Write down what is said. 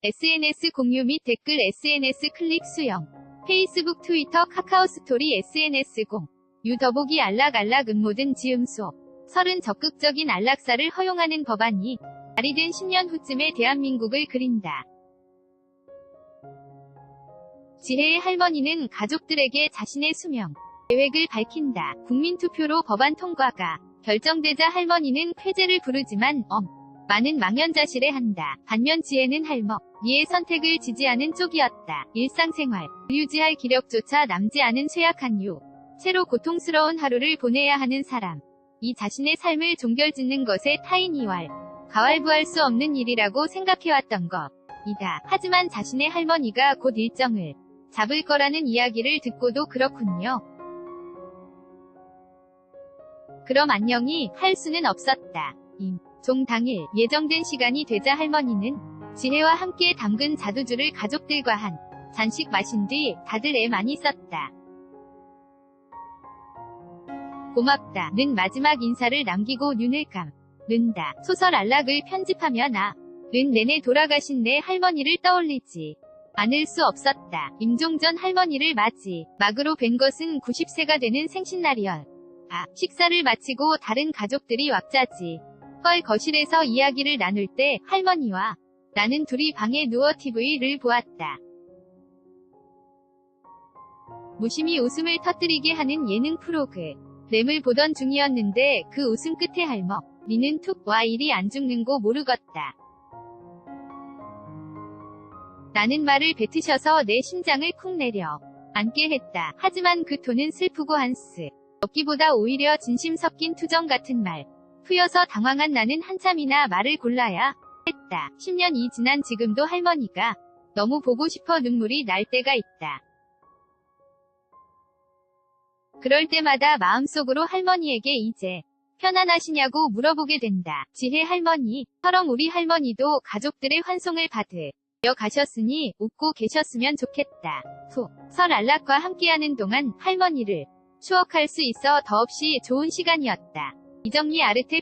SNS 공유 및 댓글 SNS 클릭 수용. 페이스북, 트위터, 카카오 스토리 SNS 공. 유 더보기 안락안락 음모든 지음소. 설은 적극적인 안락사를 허용하는 법안이 발의된 10년 후쯤의 대한민국을 그린다. 지혜의 할머니는 가족들에게 자신의 수명, 계획을 밝힌다. 국민투표로 법안 통과가 결정되자 할머니는 쾌재를 부르지만 엄, 많은 망연자실해한다. 반면 지혜는 할머, 니의 선택을 지지하는 쪽이었다. 일상생활, 유지할 기력조차 남지 않은 쇠약한 유, 채로 고통스러운 하루를 보내야 하는 사람. 이 자신의 삶을 종결짓는 것에 타인 이 왈, 가왈부할 수 없는 일이라고 생각해왔던 것. 이다. 하지만 자신의 할머니가 곧 일정을 잡을 거라는 이야기를 듣고도 그렇군요. 그럼 안녕히 할 수는 없었다. 임. 종 당일 예정된 시간이 되자 할머니는 지혜와 함께 담근 자두주를 가족들과 한 잔씩 마신 뒤 다들 애 많이 썼다. 고맙다. 는 마지막 인사를 남기고 눈을 감. 는다. 소설 안락을 편집하며 나. 는 내내 돌아가신 내 할머니를 떠올리지. 않을 수 없었다. 임종전 할머니를 맞이. 막으로 뵌 것은 90세가 되는 생신날이었. 아, 식사를 마치고 다른 가족들이 왁자지. 뻘 거실에서 이야기를 나눌 때 할머니와 나는 둘이 방에 누워 TV를 보았다. 무심히 웃음을 터뜨리게 하는 예능 프로그. 램을 보던 중이었는데 그 웃음 끝에 할머. 니는 툭 와 일이 안 죽는고 모르겠다. 라는 말을 뱉으셔서 내 심장을 쿵 내려 앉게 했다. 하지만 그 톤은 슬프고 한스. 없기보다 오히려 진심 섞인 투정 같은 말. 후여서 당황한 나는 한참이나 말을 골라야 했다. 10년이 지난 지금도 할머니가 너무 보고 싶어 눈물이 날 때가 있다. 그럴 때마다 마음속으로 할머니에게 이제 편안하시냐고 물어보게 된다. 지혜 할머니 처럼 우리 할머니도 가족들의 환송을 받으 여 가셨으니 웃고 계셨으면 좋겠다. 후. 설 안락과 함께하는 동안 할머니를 추억할 수 있어 더없이 좋은 시간이었다. 이정리 아르테